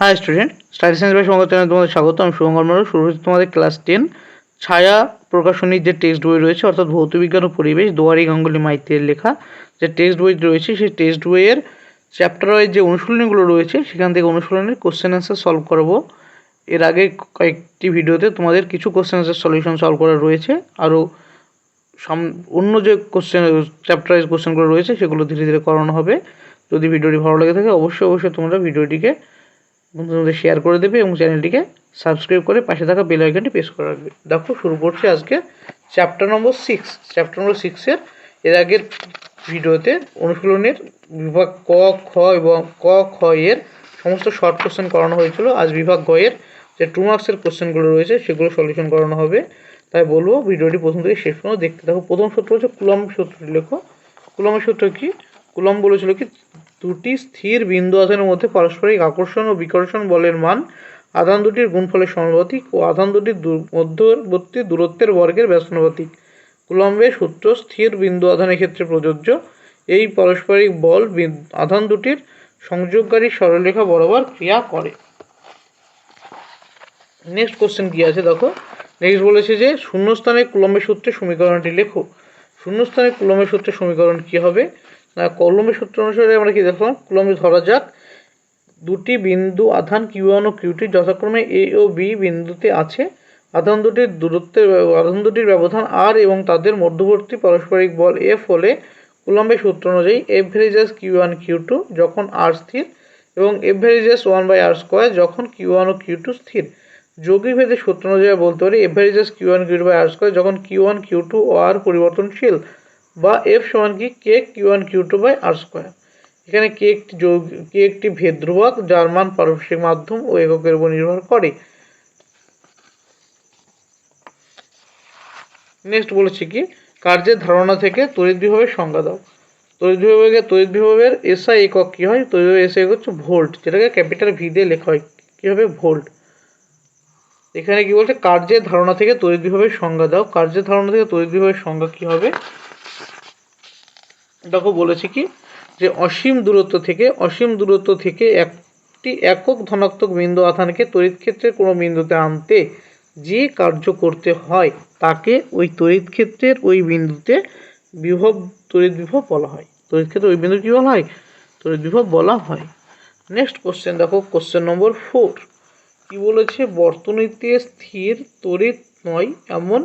High student study science বাই চ্যানেলে তোমাদের স্বাগত। আমি শুভঙ্কর মন্ডল শুরু হচ্ছে তোমাদের ক্লাস টেন ছায়া প্রকাশনীর যে টেক্সট বই রয়েছে, অর্থাৎ ভৌতবিজ্ঞান ও পরিবেশ, দুয়ারি গাঙ্গুলি মাইতির লেখা যে টেক্সট বই রয়েছে, সেই টেক্সট বইয়ের চ্যাপ্টার ওয়াইজ যে অনুশীলনীগুলো রয়েছে, সেখান থেকে অনুশীলনের কোশ্চেন অ্যান্সার সলভ করব। এর আগে কয়েকটি ভিডিওতে তোমাদের কিছু কোশ্চেন অ্যান্সার সলিউশন সলভ করা রয়েছে। আরও সাম, অন্য যে কোশ্চেন চ্যাপ্টার ওয়াইজ কোশ্চেনগুলো রয়েছে, সেগুলো ধীরে ধীরে করানো হবে। যদি ভিডিওটি ভালো লেগে থাকে, অবশ্যই অবশ্যই তোমরা ভিডিওটিকে বন্ধুদের শেয়ার করে দেবে এবং চ্যানেলটিকে সাবস্ক্রাইব করে পাশে থাকা বেল আইকনটি প্রেস করে রাখবে। দেখো, শুরু করছি আজকে chapter number six chapter number সিক্সের এর আগের ভিডিওতে অনুশীলনের বিভাগ ক, খ এবং ক, খ এর সমস্ত শর্ট কোশ্চেন করানো হয়েছিল। আজ বিভাগ গ এর যে টু মার্কসের কোশ্চেনগুলো রয়েছে, সেগুলো সলিউশন করানো হবে। তাই বলব, ভিডিওটি প্রথম থেকে শেষ পর্যন্ত দেখতে থাকো। প্রথম সূত্র হচ্ছে কুলম সূত্রটি। লেখো কুলমের সূত্র কি? কুলম বলেছিল কি দুটি স্থির বিন্দু আধানের মধ্যে পারস্পরিক আকর্ষণ ও বিকর্ষণ বলের মান। আধান দুটির গুণফলের সমানুপাতিক ও আধান দুটির মধ্যবর্তী দূরত্বের বর্গের ব্যস্তানুপাতিক। কুলম্বের সূত্র স্থির বিন্দু আধানের ক্ষেত্রে প্রযোজ্য। এই পারস্পরিক বল আধান দুটির সংযোগকারী সরলরেখা বরাবর ক্রিয়া করে। নেক্সট কোশ্চেন কি আছে? দেখো। নেক্সট বলেছে যে শূন্যস্থানে কুলম্বের সূত্রে সমীকরণটি লেখো। শূন্যস্থানে কুলম্বের সূত্রে সমীকরণ কি হবে? কলমের সূত্র অনুসারে আমরা কি দেখলাম? কুলম্বে ধরা যাক। দুটি বিন্দু, আধান কিউ ওয়ান ও কিউ টু, যথাক্রমে এ ও বি বিন্দুতে আছে। আধান দুটির দূরত্বের আধান দুটির ব্যবধান আর এবং তাদের মধ্যবর্তী পারস্পরিক বল এফ হলে কুলম্বের সূত্র অনুযায়ী F varies Q one Q two যখন আর স্থির এবং F varies one by R square যখন কিউ ওয়ান ও কিউ টু স্থির। যৌগিক ভেদের সূত্র অনুযায়ী বলতে পারি F varies Q one Q two by R square যখন কিউ ওয়ান কিউ টু ও আর পরিবর্তনশীল বা এফ সমান কি? K Q one Q two by R square এখানে কে একটি যৌগ কে একটি ভেদ ধ্রুবক যার মান পারস্পরিক মাধ্যম ও এককের উপর নির্ভর করে। নেক্সট বলেছি কি? কার্যের ধারণা থেকে তড়িৎ বিভবের সংজ্ঞা দাও। তড়িৎ বিভবের তড়িৎ বিভবের এসআই একক কী হয়? তড়িৎ বিভবের এসআই হচ্ছে ভোল্ট, যেটাকে ক্যাপিটাল ভি দিয়ে লেখা হয়। কী হবে ভোল্ট। এখানে কি বলছে? কার্যের ধারণা থেকে তড়িৎ বিভবের সংজ্ঞা দাও। কার্যের ধারণা থেকে তড়িৎ বিভবের সংজ্ঞা কী হবে? দেখো বলেছি কি? যে অসীম দূরত্ব থেকে, অসীম দূরত্ব থেকে একটি একক ধনাত্মক বিন্দু আধানকে তড়িৎ ক্ষেত্রের কোনো বিন্দুতে আনতে যে কার্য করতে হয়, তাকে ওই তড়িৎ ক্ষেত্রের ওই বিন্দুতে বিভব, তড়িৎ বিভব বলা হয়। তড়িৎ ক্ষেত্রে ওই বিন্দু কী বলা হয়? তড়িৎ বিভব বলা হয়। নেক্সট কোশ্চেন দেখো কোশ্চেন নম্বর ফোর কি বলেছে? বর্তনীতে স্থির তড়িৎ নয়, এমন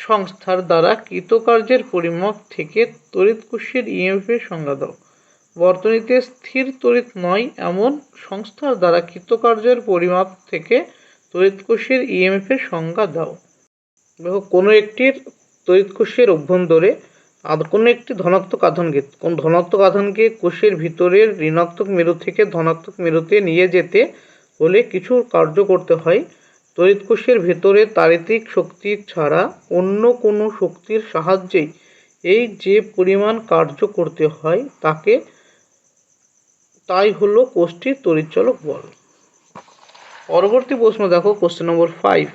সংস্থার দ্বারা কৃতকার্যের পরিমাপ থেকে তড়িৎ কোষের ইএমএফ এর সংজ্ঞা দাও। বর্তনীতে স্থির তড়িৎ নয়, এমন সংস্থার দ্বারা কৃতকার্যের পরিমাপ থেকে তড়িৎ কোষের ইএমএফ এর সংজ্ঞা দাও। কোনো একটির কোষের অভ্যন্তরে আর কোনো একটি ধনাত্মক আধানকে, কোন ধনাত্মক আধানকে কোষের ভিতরের ঋণাত্মক মেরু থেকে ধনাত্মক মেরুতে নিয়ে যেতে হলে কিছু কার্য করতে হয়। তড়িৎ কোষের ভেতরে তাড়িতিক শক্তি ছাড়া অন্য কোনো শক্তির সাহায্যেই এই যে পরিমাণ কার্য করতে হয় তাকে, তাই হলো কোষটির তড়িৎচলক বল। পরবর্তী প্রশ্ন দেখো কোশ্চেন নম্বর ফাইভ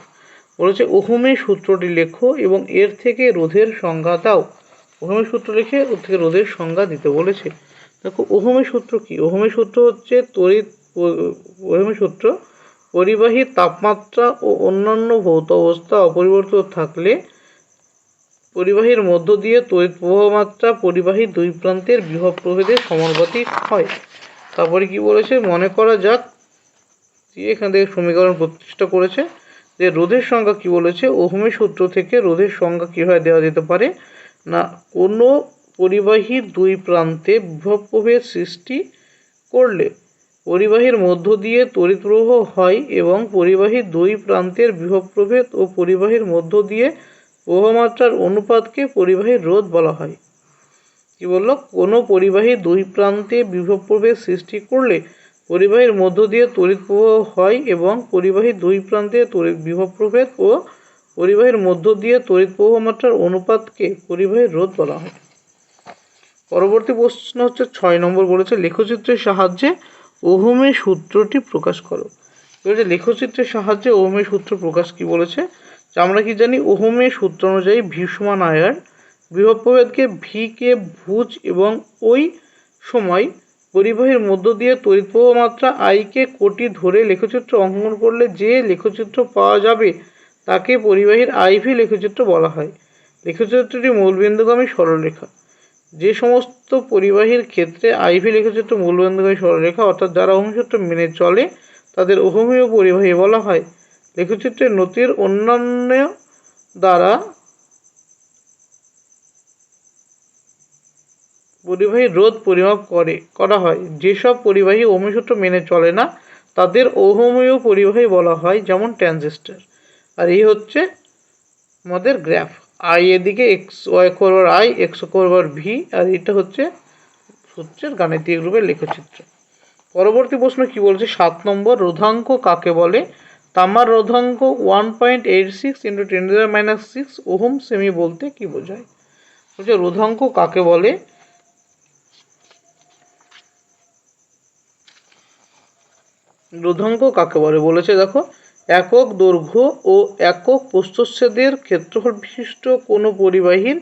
বলেছে ওহমের সূত্রটি লেখো এবং এর থেকে রোধের সংজ্ঞা দাও। ওহমের সূত্র লিখে ওর থেকে রোধের সংজ্ঞা দিতে বলেছে। দেখো ওহমের সূত্র কি? ওহমের সূত্র হচ্ছে তড়িৎ ওহমের সূত্র পরিবাহী তাপমাত্রা ও অন্যান্য ভৌত অবস্থা অপরিবর্তিত থাকলে পরিবাহীর মধ্য দিয়ে তড়িৎ প্রবাহ মাত্রা পরিবাহীর দুই প্রান্তের বিভব প্রভেদের সমানুপাতিক হয়। তারপরে কি বলেছে? মনে করা যাক দিয়ে এখান থেকে সমীকরণ প্রতিষ্ঠা করেছে যে রোধের সংখ্যা কি বলেছে? ওহমের সূত্র থেকে রোধের সংখ্যা কীভাবে দেওয়া যেতে পারে? না, কোনো পরিবাহী দুই প্রান্তে বিভব প্রভেদ সৃষ্টি করলে পরিবাহীর মধ্য দিয়ে তড়িৎ প্রবাহ হয় এবং পরিবাহীর দুই প্রান্তের বিভব প্রভেদ ও পরিবাহীর মধ্য দিয়ে প্রবাহমাত্রার অনুপাতকে পরিবাহীর রোধ বলা হয়। কি বলল? কোনো পরিবাহী দুই প্রান্তে বিভব প্রভেদ সৃষ্টি করলে পরিবাহীর মধ্য দিয়ে তড়িৎ প্রবাহ হয় এবং পরিবাহী দুই প্রান্তে তড়িৎ বিভব প্রভেদ ও পরিবাহীর মধ্য দিয়ে তড়িৎ প্রবাহ মাত্রার অনুপাতকে পরিবাহীর রোধ বলা হয়। পরবর্তী প্রশ্ন হচ্ছে ছয় নম্বর বলেছে, লেখচিত্রের সাহায্যে ওহমের সূত্রটি প্রকাশ করো। যে লেখচিত্রের সাহায্যে ওহমের সূত্র প্রকাশ কি বলেছে? যে আমরা কি জানি? ওহমের সূত্র অনুযায়ী ভি সমান আয়ার বিভব প্রভেদকে ভি কে ভুজ এবং ওই সময় পরিবাহীর মধ্য দিয়ে তড়িৎ মাত্রা আইকে কোটি ধরে লেখচিত্র অঙ্কন করলে যে লেখচিত্র পাওয়া যাবে তাকে পরিবাহীর আইভি লেখচিত্র বলা হয়। লেখচিত্রটি মূলবিন্দুগামী সরলরেখা। যে সমস্ত পরিবাহীর ক্ষেত্রে আইভি লেখচিত্র মূলবিন্দুগামী সরলরেখা অর্থাৎ যারা ওহমসূত্র মেনে চলে, তাদের ওহমীয় পরিবাহী বলা হয়। লেখচিত্রের নতির অন্যান্য দ্বারা পরিবাহী রোধ পরিমাপ করে, করা হয়। যেসব পরিবাহী ওহমসূত্র মেনে চলে না, তাদের ওহমীয় পরিবাহী বলা হয় যেমন ট্রানজিস্টর। আর এই হচ্ছে আমাদের গ্রাফ। আই এদিকে এক্স ওয়াই করবার আই এক্স করবার ভি আর এটা হচ্ছে সূত্রের গাণিতিক রূপে লেখচিত্র। পরবর্তী প্রশ্ন কি বলছে? সাত নম্বর, রোধাঙ্ক কাকে বলে? তামার রোধাঙ্ক one point eight six into ten minus six ohm semi বলতে কি বোঝায়? বলছে রোধাঙ্ক কাকে বলে? রোধাঙ্ক কাকে বলে? বলেছে দেখো একক দৈর্ঘ্য ও একক প্রস্থচ্ছেদের ক্ষেত্রফল বিশিষ্ট কোনো পরিবাহীর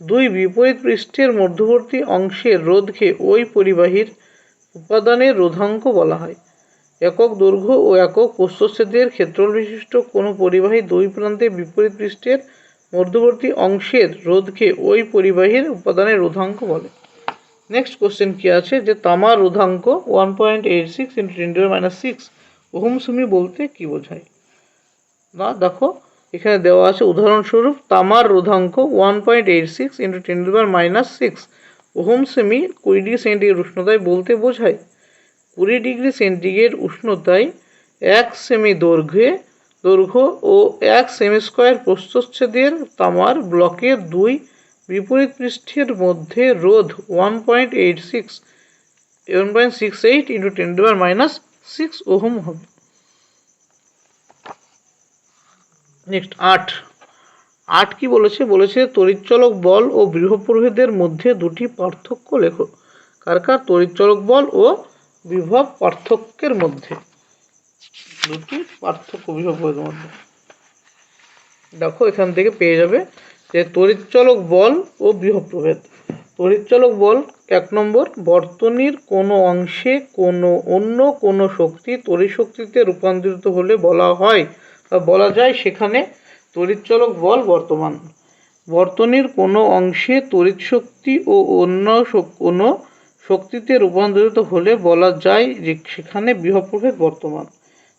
দুই বিপরীত পৃষ্ঠের মধ্যবর্তী অংশের রোধকে ওই পরিবাহীর উপাদানের রোধাঙ্ক বলা হয়। একক দৈর্ঘ্য ও একক প্রস্থচ্ছেদের ক্ষেত্রফল বিশিষ্ট কোনো পরিবাহী দুই প্রান্তে বিপরীত পৃষ্ঠের মধ্যবর্তী অংশের রোধকে ওই পরিবাহীর উপাদানের রোধাঙ্ক বলে। নেক্সট কোশ্চেন কী আছে? যে তামার রোধাঙ্ক one point eight six into ten minus six ohm Sumi বলতে কি বোঝায়? না, দেখো, এখানে দেওয়া আছে উদাহরণস্বরূপ, তামার রোধাঙ্ক one point eight six into ten minus six ohm semi কুড়ি ডিগ্রি সেন্টিগ্রেড উষ্ণতায় বলতে বোঝায়, কুড়ি ডিগ্রি সেন্টিগ্রেড উষ্ণতায় এক সেমি দৈর্ঘ্যে দৈর্ঘ্য ও এক সেমি স্কোয়ার প্রস্থচ্ছেদের তামার ব্লকের দুই বিপরীত পৃষ্ঠের মধ্যে রোধ one point eight six one point six eight into ten minus six ohm হবে। নেক্সট আট। আট কি বলেছে? বলেছে, তড়িৎচলক বল ও বিভব মধ্যে দুটি পার্থক্য লেখো। কার কার? তড়িৎচলক বল ও বিভব পার্থক্যের মধ্যে। দুটি পার্থক্য, বিভব প্রভেদের মধ্যে। দেখো, এখান থেকে পেয়ে যাবে যে তড়িৎচলক বল ও বিভব প্রভেদ তড়িৎচলক বল এক নম্বর, বর্তনীর কোনো অংশে কোনো অন্য কোনো শক্তি তড়িৎ শক্তিতে রূপান্তরিত হলে বলা হয়, বা বলা যায় সেখানে তড়িৎচলক বল বর্তমান। বর্তনীর কোনো অংশে তড়িৎ শক্তি ও অন্য কোনো শক্তিতে রূপান্তরিত হলে বলা যায় যে সেখানে প্রভেদ বর্তমান।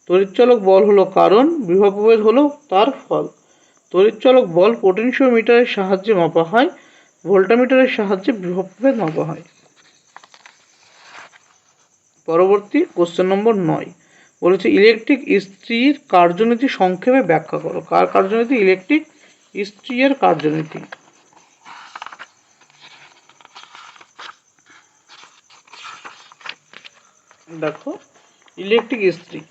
তড়িৎচলক বল হলো কারণ প্রভেদ হলো তার ফল। তড়িৎচলক বল পোটেনশিওমিটারের সাহায্যে মাপা হয় ভোল্টামিটারের সাহায্যে প্রভেদ মাপা হয়। পরবর্তী কোশ্চেন নম্বর নয়। বলেছে, ইলেকট্রিক ইস্ত্রির কার্যনীতি সংক্ষেপে ব্যাখ্যা করো। কার কার্যনীতি? ইলেকট্রিক ইস্ত্রিয়ের কার্যনীতি। দেখো, ইলেকট্রিক ইস্ত্রি।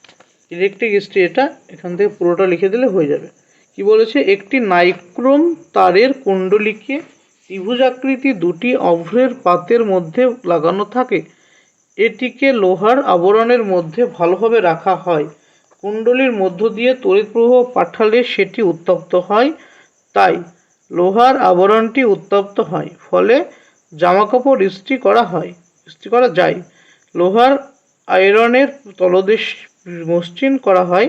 ইলেকট্রিক ইস্ত্রি এটা এখান থেকে পুরোটা লিখে দিলে হয়ে যাবে। কি বলেছে? একটি নাইক্রোম তারের কুণ্ডলীকে ত্রিভুজাকৃতি দুটি অভ্রের পাতের মধ্যে লাগানো থাকে। এটিকে লোহার আবরণের মধ্যে ভালোভাবে রাখা হয়। কুণ্ডলীর মধ্য দিয়ে তড়িৎ প্রবাহ পাঠালে সেটি উত্তপ্ত হয়। তাই লোহার আবরণটি উত্তপ্ত হয়, ফলে জামাকাপড় ইস্ত্রি করা হয়, ইস্ত্রি করা যায়। লোহার আয়রনের তলদেশ মসৃণ করা হয়।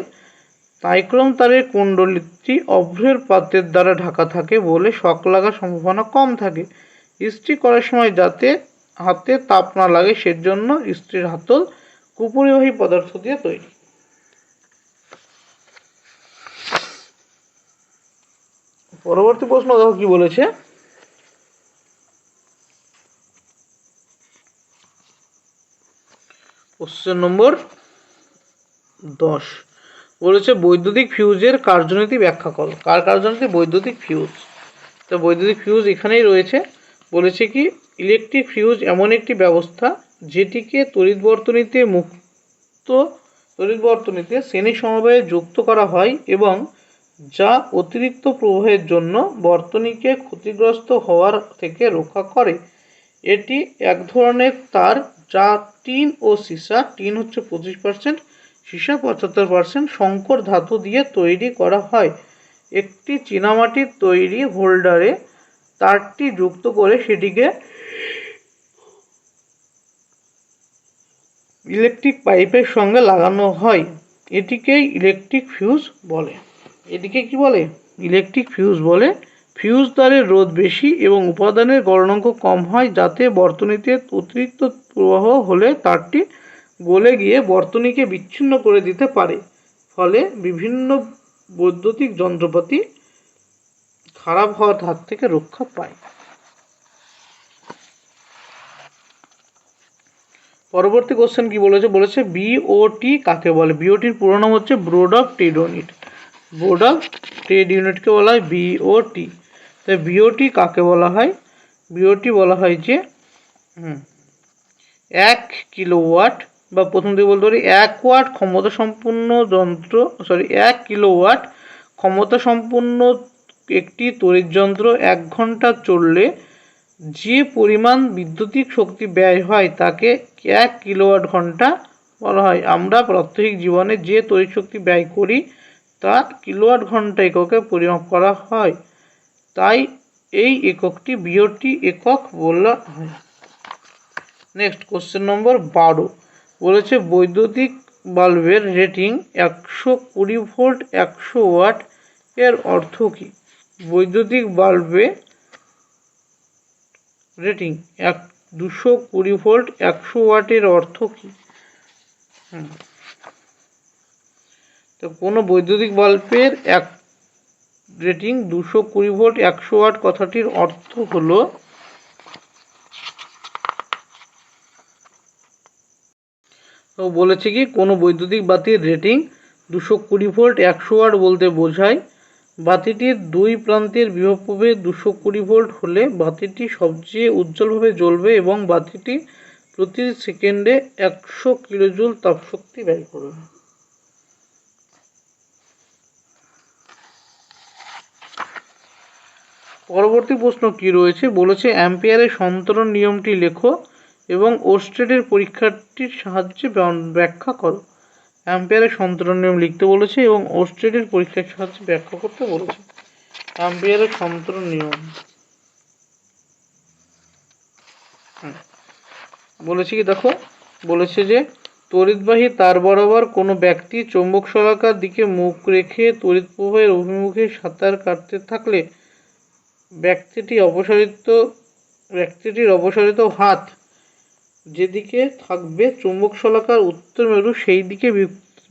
নাইক্রোম তারের কুণ্ডলীটি অভ্রের পাতের দ্বারা ঢাকা থাকে বলে শক লাগার সম্ভাবনা কম থাকে। ইস্ত্রি করার সময় যাতে হাতে তাপ না লাগে, সেজন্য ইস্ত্রির হাতল কুপরিবাহী পদার্থ দিয়ে তৈরি। পরবর্তী প্রশ্ন, দেখো কি বলেছে? কোশ্চেন নম্বর দশ। বলেছে বৈদ্যুতিক ফিউজের কার্যনীতি ব্যাখ্যা করো। কার কার্যনীতি? বৈদ্যুতিক ফিউজ। তো বৈদ্যুতিক ফিউজ এখানেই রয়েছে। বলেছে কি, ইলেকট্রিক ফিউজ এমন একটি ব্যবস্থা যেটিকে তড়িৎ বর্তনীতে মুক্ত, তড়িৎ বর্তনীতে শ্রেণি সমবায়ে যুক্ত করা হয় এবং যা অতিরিক্ত প্রবাহের জন্য বর্তনীকে ক্ষতিগ্রস্ত হওয়ার থেকে রক্ষা করে। এটি এক ধরনের তার, যা টিন ও সীসা, টিন হচ্ছে পঁচিশ পার্সেন্ট সীসা পঁচাত্তর পার্সেন্ট শঙ্কর ধাতু দিয়ে তৈরি করা হয়। একটি চীনামাটির তৈরি হোল্ডারে তারটি যুক্ত করে সেটিকে ইলেকট্রিক পাইপের সঙ্গে লাগানো হয়। এটিকে ইলেকট্রিক ফিউজ বলে। এটিকে কি বলে? ইলেকট্রিক ফিউজ বলে। ফিউজ তারের রোধ বেশি এবং উপাদানের গলনাঙ্ক কম হয়, যাতে বর্তনীতে অতিরিক্ত প্রবাহ হলে তারটি গলে গিয়ে বর্তনীকে বিচ্ছিন্ন করে দিতে পারে। ফলে বিভিন্ন বৈদ্যুতিক যন্ত্রপাতি খারাপ হওয়ার হাত থেকে রক্ষা পায়। পরবর্তী কোশ্চেন কি বলেছে? বলেছে বিওটি কাকে বলে? বিওটির পুরো নাম হচ্ছে board of trade unit board of trade ইউনিটকে বলা হয় বিওটি তাই বিওটি কাকে বলা হয়? বিওটি বলা হয় যে এক কিলোওয়াট বা প্রথম দিকে বলতে পারি, এক ওয়াট ক্ষমতা সম্পন্ন যন্ত্র সরি এক কিলোওয়াট ক্ষমতা সম্পন্ন একটি তড়িৎ যন্ত্র এক ঘণ্টা চললে যে পরিমাণ বিদ্যুতিক শক্তি ব্যয় হয় তাকে এক কিলোওয়াট ঘণ্টা বলা হয়। আমরা প্রাত্যহিক জীবনে যে তড়িৎ শক্তি ব্যয় করি তা কিলোওয়াট ঘণ্টা এককে পরিমাপ করা হয়। তাই এই এককটি বিওটি একক বলা হয়। নেক্সট কোশ্চেন নম্বর বারো। বলেছে বৈদ্যুতিক বাল্বের রেটিং একশো কুড়ি ভোল্ট, একশো ওয়াট এর অর্থ কী বৈদ্যুতিক বাল্বে রেটিং এক, দুশো কুড়ি ভোল্ট, একশো ওয়াটের অর্থ কী। তো কোনো বৈদ্যুতিক বাল্বের এক রেটিং দুশো কুড়ি ভোল্ট, একশো ওয়াট কথাটির অর্থ হলো তো বলেছে কি, কোনো বৈদ্যুতিক বাতির রেটিং দুশো কুড়ি ভোল্ট একশো ওয়াট বলতে বোঝায়। বাতিটির দুই প্রান্তের বিভব প্রভেদ দুশো কুড়ি ভোল্ট হলে বাতিটি সবচেয়ে উজ্জ্বলভাবে জ্বলবে এবং বাতিটি প্রতি সেকেন্ডে একশো কিলোজুল তাপশক্তি ব্যয় করবে। পরবর্তী প্রশ্ন কি রয়েছে? বলেছে, অ্যাম্পিয়ারের সন্তরণ নিয়মটি লেখো। এবং ওস্টেডের পরীক্ষাটির সাহায্যে ব্যাখ্যা করো। অ্যাম্পিয়ারের সন্তরণ নিয়ম লিখতে বলেছে এবং ওস্টেডের পরীক্ষার সাহায্যে ব্যাখ্যা করতে বলেছে। অ্যাম্পিয়ারের সন্তরণ নিয়ম। বলেছে কি, দেখো, বলেছে যে, তড়িৎবাহী তার বরাবর কোনো ব্যক্তি চৌম্বক শলাকার দিকে মুখ রেখে তড়িৎ প্রবাহের অভিমুখে সাঁতার কাটতে থাকলে ব্যক্তিটি অপসারিত ব্যক্তিটির অপসারিত হাত যেদিকে থাকবে চুম্বক শলাকার উত্তর মেরু, সেই দিকে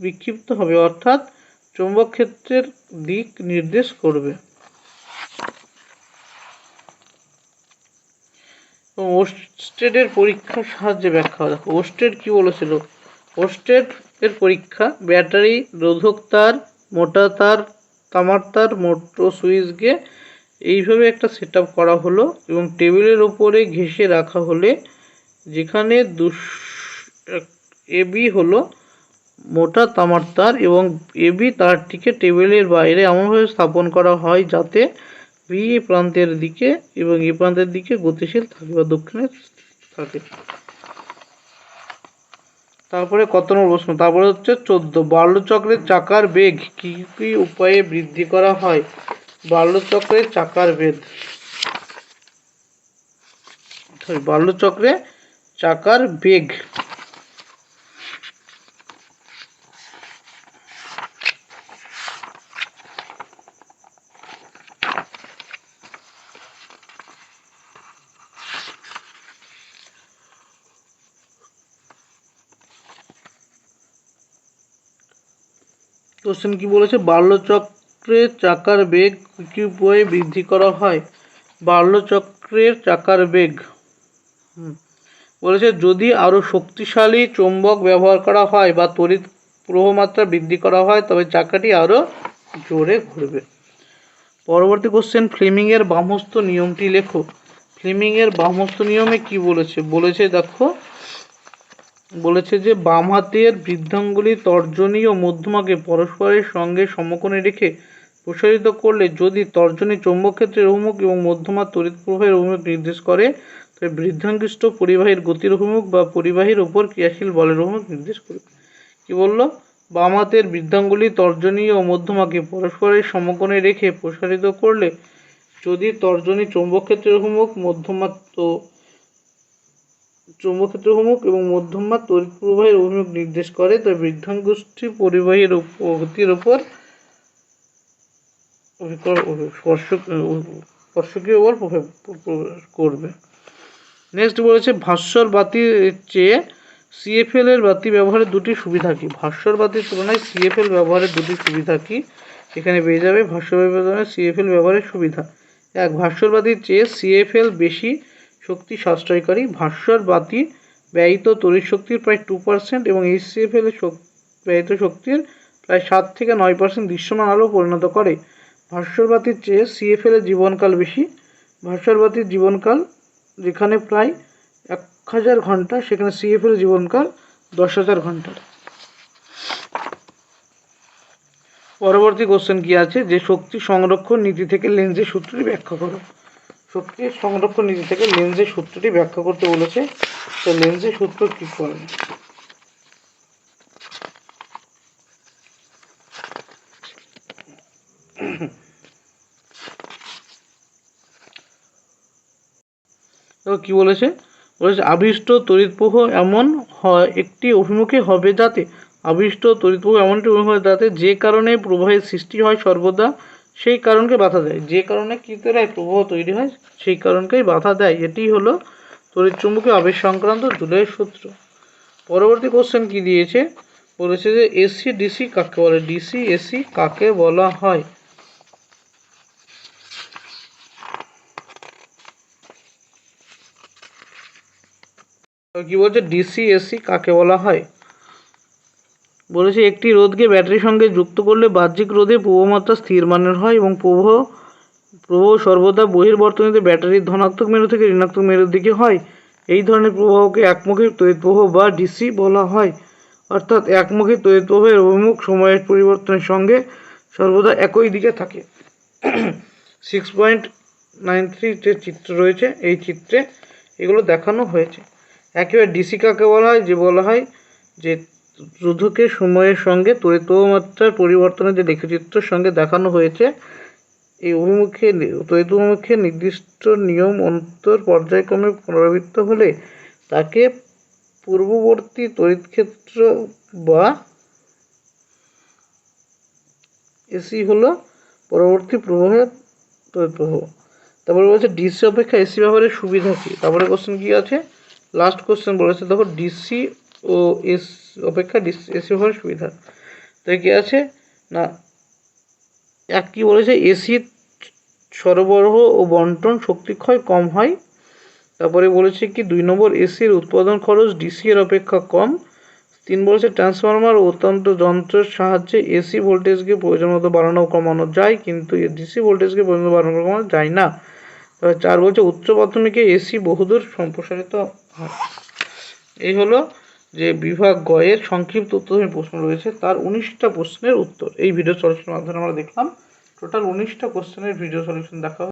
বিক্ষিপ্ত হবে, অর্থাৎ চৌম্বক ক্ষেত্রের দিক নির্দেশ করবে। ওস্টেডের পরীক্ষার সাহায্যে ব্যাখ্যা দেখো, ওস্টেড কি বলেছিল? ওস্টেড এর পরীক্ষা, ব্যাটারি রোধক তার মোটা তার, তামার তার মোটো সুইচকে এইভাবে একটা সেট করা হলো এবং টেবিলের ওপরে ঘেঁষে রাখা হলে যেখানে এবি হলো মোটা তামার তার এবং এবি তারটিকে টেবিলের বাইরে এমনভাবে স্থাপন করা হয় যাতে বি প্রান্তের দিকে এবং এ প্রান্তের দিকে গতিশীল থাকে বা দক্ষিণে থাকে। তারপরে কত নম্বর প্রশ্ন? তারপরে হচ্ছে চোদ্দ। বাল্যচক্রের চাকার বেগ কি কি উপায়ে বৃদ্ধি করা হয়? বাল্যচক্রের চাকার বেগ সরি, বাল্যচক্রে চাকার বেগ। কোশ্চেন কি বলেছে? বাল্যচক্রের চাকার বেগ কি উপায়ে বৃদ্ধি করা হয়। বাল্যচক্রের চাকার বেগ। হুম, বলেছে, যদি আরও শক্তিশালী চৌম্বক ব্যবহার করা হয় বা তড়িৎ প্রবাহমাত্রা বৃদ্ধি করা হয়, তবে চাকাটি আরও জোরে ঘুরবে। পরবর্তী কোশ্চেন ফ্লেমিং এর বামহস্ত নিয়মটি লেখো। ফ্লেমিং এর বামহস্ত নিয়মে কি বলেছে? বলেছে, দেখো, বলেছে যে, বাম হাতের বৃদ্ধাঙ্গুলি তর্জনী ও মধ্যমাকে পরস্পরের সঙ্গে সমকোণে রেখে প্রসারিত করলে যদি তর্জনী চৌম্বক ক্ষেত্রের অভিমুখ এবং মধ্যমা তড়িৎ প্রবাহের অভিমুখ নির্দেশ করে তবে বৃদ্ধাঙ্গুষ্ঠ পরিবাহীর গতির অভিমুখ বা পরিবাহীর উপর ক্রিয়াশীল বলের অভিমুখ নির্দেশ করবে কি বলল? বাম হাতের বৃদ্ধাঙ্গুলি তর্জনী ও মধ্যমাকে পরস্পরের সমকোণে রেখে প্রসারিত করলে যদি তর্জনী চৌম্বক ক্ষেত্রের অভিমুখ মধ্যমা তো চৌম্বক্ষেত্র অভিমুখ এবং মধ্যমা তড়িৎ প্রবাহের অভিমুখ নির্দেশ করে, তবে বৃদ্ধাঙ্গুষ্ঠী পরিবাহীর গতির উপর অভিকর- স্পর্শক স্পর্শকীয় প্রভাব প্রভাব করবে। নেক্সট বলেছে ভাস্বর বাতির চেয়ে সিএফএল এর বাতি ব্যবহারের দুটি সুবিধা কি? ভাস্বর বাতির তুলনায় সিএফএল ব্যবহারের দুটি সুবিধা কি? এখানে পেয়ে যাবে ভাস্বর সিএফএল ব্যবহারের সুবিধা। এক ভাস্বর চেয়ে সিএফএল বেশি শক্তি সাশ্রয়কারী। ভাস্বর বাতি ব্যয়িত তড়িৎ শক্তির প্রায় টু পার্সেন্ট এবং এইচসিএফএল এর শক- ব্যয়িত শক্তির প্রায় সাত থেকে নয় পার্সেন্ট দৃশ্যমান আলো পরিণত করে। ভাস্বর চেয়ে সিএফএল এর জীবনকাল বেশি। ভাস্বর জীবনকাল যেখানে প্রায় এক হাজার ঘণ্টা, সেখানে সিএফএল জীবনকাল দশ হাজার ঘণ্টার পরবর্তী কোশ্চেন কি আছে? যে শক্তি সংরক্ষণ নীতি থেকে লেন্সের সূত্রটি ব্যাখ্যা করো। শক্তি সংরক্ষণ নীতি থেকে লেন্সের সূত্রটি ব্যাখ্যা করতে বলেছে, তো লেন্সের সূত্র কি করবে তো কি বলেছে? বলেছে, আবিষ্ট তড়িৎ প্রবাহ এমন হয়, একটি অভিমুখে হবে যাতে আবিষ্ট তড়িৎ প্রবাহ এমন একটি অভিমুখে হবে যাতে যে কারণে প্রবাহের সৃষ্টি হয় সর্বদা, সেই কারণকে বাধা দেয়। যে কারণে কী তৈরি প্রবাহ তৈরি হয়, সেই কারণকেই বাধা দেয়। এটি হলো তড়িৎ চুম্বকীয় আবেশ সংক্রান্ত জুলের সূত্র। পরবর্তী কোশ্চেন কি দিয়েছে? বলেছে যে, এসি ডিসি কাকে বলে? ডিসি, এসি কাকে বলা হয়? কি বলছে ডিসি এসি কাকে বলা হয়? বলেছে, একটি রোধকে ব্যাটারির সঙ্গে যুক্ত করলে বাহ্যিক রোধে প্রবাহমাত্রা স্থির মানের হয় এবং প্রবাহ প্রবাহ সর্বদা বহির্বর্তনীতে ব্যাটারির ধনাত্মক মেরু থেকে ঋণাত্মক মেরুর দিকে হয়। এই ধরনের প্রবাহকে একমুখী তড়িৎ প্রবাহ বা ডিসি বলা হয়। অর্থাৎ একমুখী তড়িৎ প্রবাহের অভিমুখ সময়ের পরিবর্তনের সঙ্গে সর্বদা একই দিকে থাকে। সিক্স পয়েন্ট নাইন থ্রি যে চিত্র রয়েছে, এই চিত্রে এগুলো দেখানো হয়েছে। একেবারে ডিসি কাকে বলা হয়? যে বলা হয় যে রোধকের সময়ের সঙ্গে তড়িৎ মাত্রার পরিবর্তনের যে লেখচিত্রের সঙ্গে দেখানো হয়েছে, এই অভিমুখে তড়িৎ অভিমুখে নির্দিষ্ট নিয়ম অন্তর পর্যায়ক্রমে পুনরাবৃত্ত হলে তাকে পূর্ববর্তী তড়িৎ ক্ষেত্র বা এসি হলো পরবর্তী প্রবাহের তড়িৎ প্রবাহ তারপরে বলছে ডিসি অপেক্ষা এসি ব্যবহারের সুবিধা কী? তারপরে কোশ্চেন কী আছে? লাস্ট কোশ্চেন বলেছে, দেখো ডিসি ও এস অপেক্ষা ডিসি এসি ব্যবহারের সুবিধা। তো কী আছে? না, এক কী বলেছে এসির সরবরাহ ও বন্টন শক্তি ক্ষয় কম হয়। তারপরে বলেছে কি, দুই নম্বর এসির উৎপাদন খরচ ডিসি এর অপেক্ষা কম। তিন বলেছে, ট্রান্সফরমার অত্যন্ত যন্ত্রের সাহায্যে এসি ভোল্টেজকে প্রয়োজন মতো বাড়ানো, কমানো যায়, কিন্তু ডিসি ভোল্টেজকে প্রয়োজন বাড়ানো, কমানো যায় না। চার বলছে, উচ্চ প্রাথমিকে এসি বহুদূর সম্প্রসারিত এই হলো যে বিভাগ গয়ের সংক্ষিপ্ত উত্তরধর্মী প্রশ্ন রয়েছে, তার উনিশটা প্রশ্নের উত্তর। এই ভিডিও সলিউশনের মাধ্যমে আমরা দেখলাম টোটাল উনিশটা কোশ্চেনের ভিডিও সলিউশন দেখা